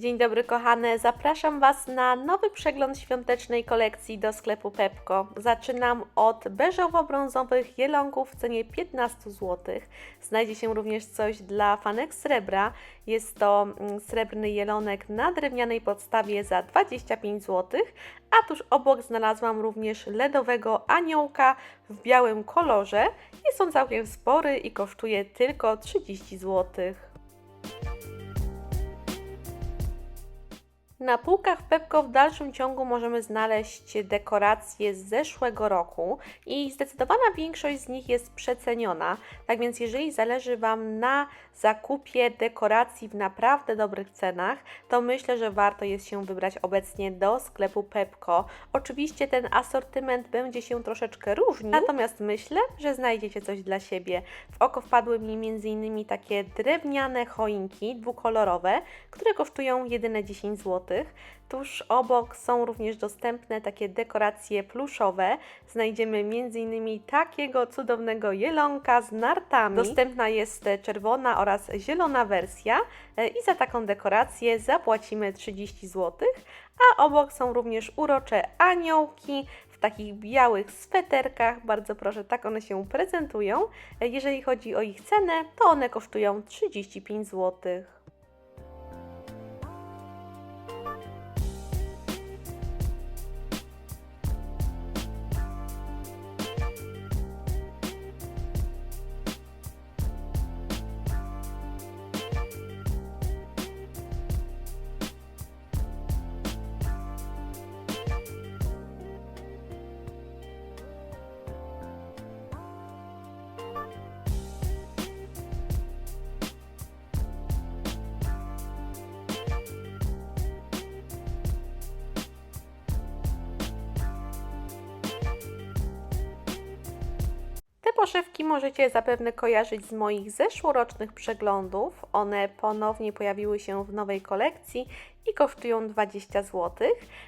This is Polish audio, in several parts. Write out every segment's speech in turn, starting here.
Dzień dobry kochane, zapraszam Was na nowy przegląd świątecznej kolekcji do sklepu Pepko. Zaczynam od beżowo-brązowych jelonków w cenie 15 zł. Znajdzie się również coś dla fanek srebra. Jest to mm, srebrny jelonek na drewnianej podstawie za 25 zł, a tuż obok znalazłam również ledowego aniołka w białym kolorze. Jest on całkiem spory i kosztuje tylko 30 złotych. Na półkach Pepko w dalszym ciągu możemy znaleźć dekoracje z zeszłego roku i zdecydowana większość z nich jest przeceniona. Tak więc jeżeli zależy Wam na zakupie dekoracji w naprawdę dobrych cenach, to myślę, że warto jest się wybrać obecnie do sklepu Pepko. Oczywiście ten asortyment będzie się troszeczkę różnił, natomiast myślę, że znajdziecie coś dla siebie. W oko wpadły mi m.in. takie drewniane choinki dwukolorowe, które kosztują jedyne 10 zł. Tuż obok są również dostępne takie dekoracje pluszowe. Znajdziemy m.in. takiego cudownego jelonka z nartami. Dostępna jest czerwona oraz zielona wersja e, i za taką dekorację zapłacimy 30 zł. A obok są również urocze aniołki w takich białych sweterkach. Bardzo proszę, tak one się prezentują. E, Jeżeli chodzi o ich cenę, to one kosztują 35 zł. Te poszewki możecie zapewne kojarzyć z moich zeszłorocznych przeglądów. One ponownie pojawiły się w nowej kolekcji i kosztują 20 zł.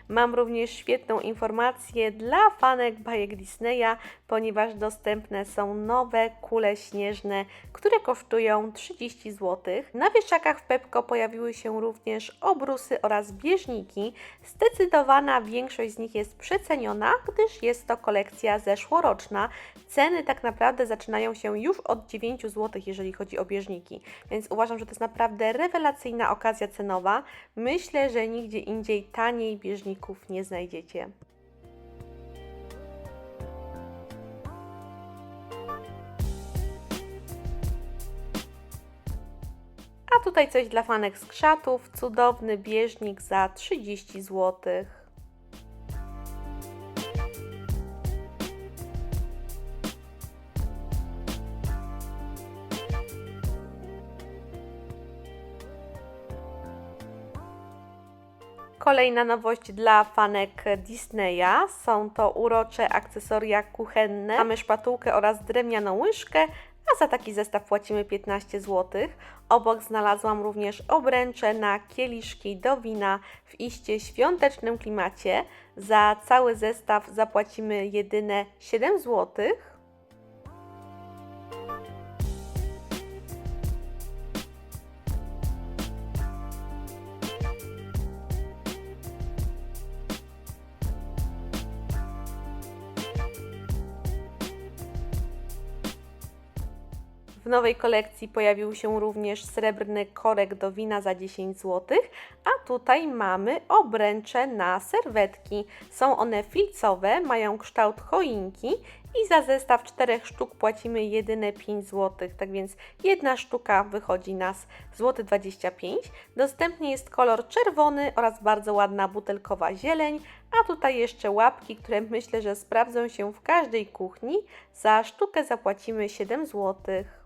Mam również świetną informację dla fanek bajek Disneya, ponieważ dostępne są nowe kule śnieżne, które kosztują 30 zł. Na wieszakach w Pepko pojawiły się również obrusy oraz bieżniki. Zdecydowana większość z nich jest przeceniona, gdyż jest to kolekcja zeszłoroczna. Ceny tak naprawdę zaczynają się już od 9 zł, jeżeli chodzi o bieżniki, więc uważam, że to jest naprawdę rewelacyjna okazja cenowa. Myślę, że nigdzie indziej taniej bieżników nie znajdziecie. A tutaj coś dla fanek skrzatów. Cudowny bieżnik za 30 zł. Kolejna nowość dla fanek Disneya. Są to urocze akcesoria kuchenne. Mamy szpatułkę oraz drewnianą łyżkę, a za taki zestaw płacimy 15 zł. Obok znalazłam również obręcze na kieliszki do wina w iście świątecznym klimacie. Za cały zestaw zapłacimy jedyne 7 złotych. W nowej kolekcji pojawił się również srebrny korek do wina za 10 zł, a tutaj mamy obręcze na serwetki. Są one filcowe, mają kształt choinki i za zestaw 4 sztuk płacimy jedyne 5 zł, tak więc jedna sztuka wychodzi nas złoty 25. Dostępny jest kolor czerwony oraz bardzo ładna butelkowa zieleń, a tutaj jeszcze łapki, które myślę, że sprawdzą się w każdej kuchni. Za sztukę zapłacimy 7 złotych.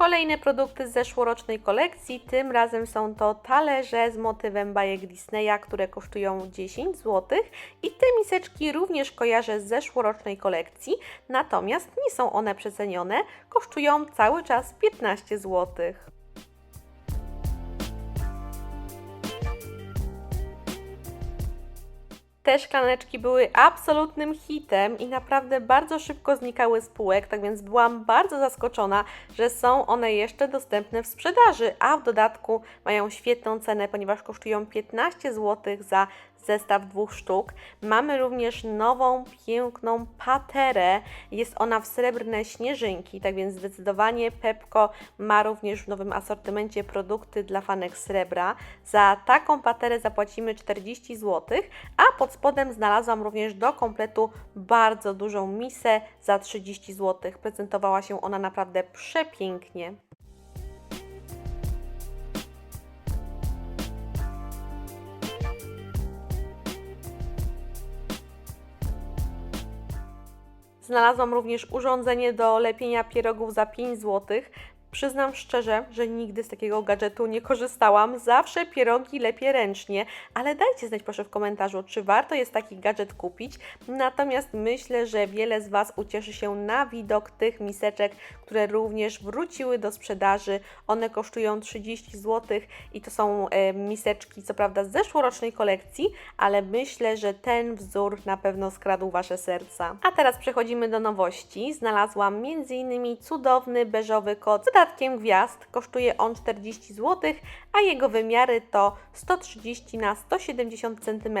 Kolejne produkty z zeszłorocznej kolekcji, tym razem są to talerze z motywem bajek Disneya, które kosztują 10 zł i te miseczki również kojarzę z zeszłorocznej kolekcji, natomiast nie są one przecenione, kosztują cały czas 15 zł. Te szklaneczki były absolutnym hitem i naprawdę bardzo szybko znikały z półek, tak więc byłam bardzo zaskoczona, że są one jeszcze dostępne w sprzedaży, a w dodatku mają świetną cenę, ponieważ kosztują 15 zł za zestaw dwóch sztuk. Mamy również nową, piękną paterę. Jest ona w srebrne śnieżynki, tak więc zdecydowanie Pepko ma również w nowym asortymencie produkty dla fanek srebra. Za taką paterę zapłacimy 40 zł, a pod spodem znalazłam również do kompletu bardzo dużą misę za 30 zł. Prezentowała się ona naprawdę przepięknie. Znalazłam również urządzenie do lepienia pierogów za 5 zł. Przyznam szczerze, że nigdy z takiego gadżetu nie korzystałam. Zawsze pierogi lepiej ręcznie, ale dajcie znać proszę w komentarzu, czy warto jest taki gadżet kupić. Natomiast myślę, że wiele z Was ucieszy się na widok tych miseczek, które również wróciły do sprzedaży. One kosztują 30 zł i to są e, miseczki, co prawda z zeszłorocznej kolekcji, ale myślę, że ten wzór na pewno skradł Wasze serca. A teraz przechodzimy do nowości. Znalazłam m.in. cudowny beżowy kot dodatkiem gwiazd. Kosztuje on 40 zł, a jego wymiary to 130 na 170 cm.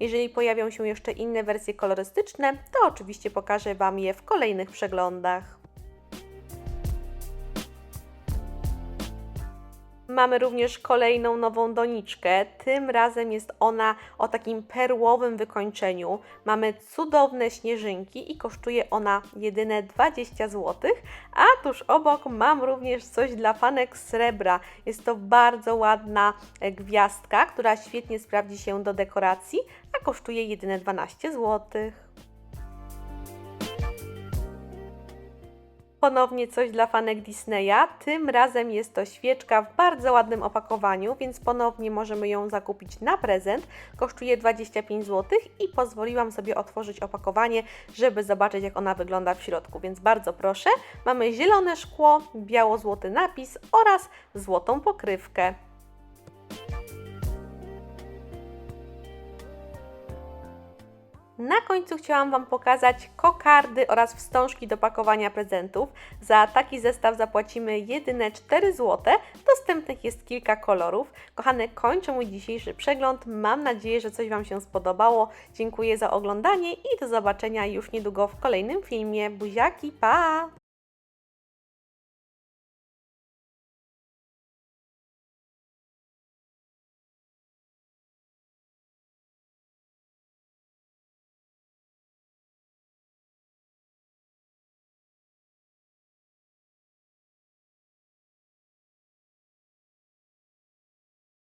Jeżeli pojawią się jeszcze inne wersje kolorystyczne, to oczywiście pokażę Wam je w kolejnych przeglądach. Mamy również kolejną nową doniczkę. Tym razem jest ona o takim perłowym wykończeniu. Mamy cudowne śnieżynki i kosztuje ona jedyne 20 zł. A tuż obok mam również coś dla fanek srebra. Jest to bardzo ładna e, gwiazdka, która świetnie sprawdzi się do dekoracji, a kosztuje jedyne 12 złotych. Ponownie coś dla fanek Disneya. Tym razem jest to świeczka w bardzo ładnym opakowaniu, więc ponownie możemy ją zakupić na prezent. Kosztuje 25 zł i pozwoliłam sobie otworzyć opakowanie, żeby zobaczyć jak ona wygląda w środku, więc bardzo proszę. Mamy zielone szkło, biało-złoty napis oraz złotą pokrywkę. Na końcu chciałam Wam pokazać kokardy oraz wstążki do pakowania prezentów. Za taki zestaw zapłacimy jedyne 4 zł. Dostępnych jest kilka kolorów. Kochane, kończę mój dzisiejszy przegląd. Mam nadzieję, że coś Wam się spodobało. Dziękuję za oglądanie i do zobaczenia już niedługo w kolejnym filmie. Buziaki, pa!